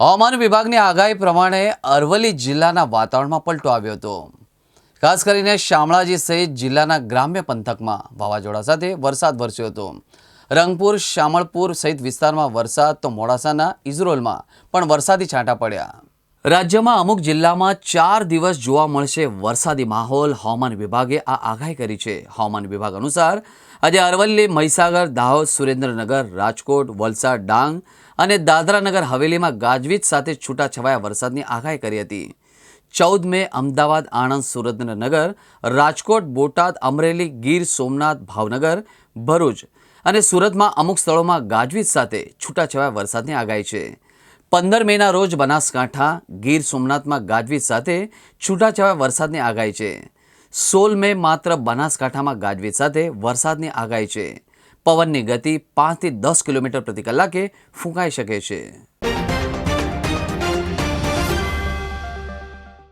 હવામાન વિભાગની આગાહી પ્રમાણે અરવલ્લી જિલ્લાના વાતાવરણમાં પલટો આવ્યો હતો. ખાસ કરીને શામળાજી સહિત જિલ્લાના ગ્રામ્ય પંથકમાં વાવાઝોડા સાથે વરસાદ વરસ્યો હતો. રંગપુર, શામળપુર સહિત વિસ્તારમાં વરસાદ તો મોડાસાના ઇઝરોલમાં પણ વરસાદી છાંટા પડ્યા. રાજ્યમાં અમુક જિલ્લામાં ચાર દિવસ જોવા મળશે વરસાદી માહોલ. હવામાન વિભાગે આ આગાહી કરી છે. હવામાન વિભાગ અનુસાર, આજે અરવલ્લી, મહીસાગર, દાહોદ, સુરેન્દ્રનગર, રાજકોટ, વલસાડ, ડાંગ અને દાદરાનગર, હવેલીમાં ગાજવીજ સાથે છૂટાછવાયા વરસાદની આગાહી કરી હતી. ચૌદ મે અમદાવાદ, આણંદ, સુરેન્દ્રનગર, રાજકોટ, બોટાદ, અમરેલી, ગીર, સોમનાથ, ભાવનગર, ભરૂચ અને સુરતમાં અમુક સ્થળોમાં ગાજવીજ સાથે છૂટાછવાયા વરસાદની આગાહી છે. પંદર મેના રોજ બનાસકાંઠા, ગીર સોમનાથમાં ગાજવીજ સાથે છૂટાછવાયા વરસાદની આગાહી છે. સોળ મે માત્ર બનાસકાંઠામાં ગાજવીજ સાથે વરસાદની આગાહી છે. પવનની ગતિ પાંચથી દસ કિલોમીટર પ્રતિ કલાકે ફૂંકાઈ શકે છે.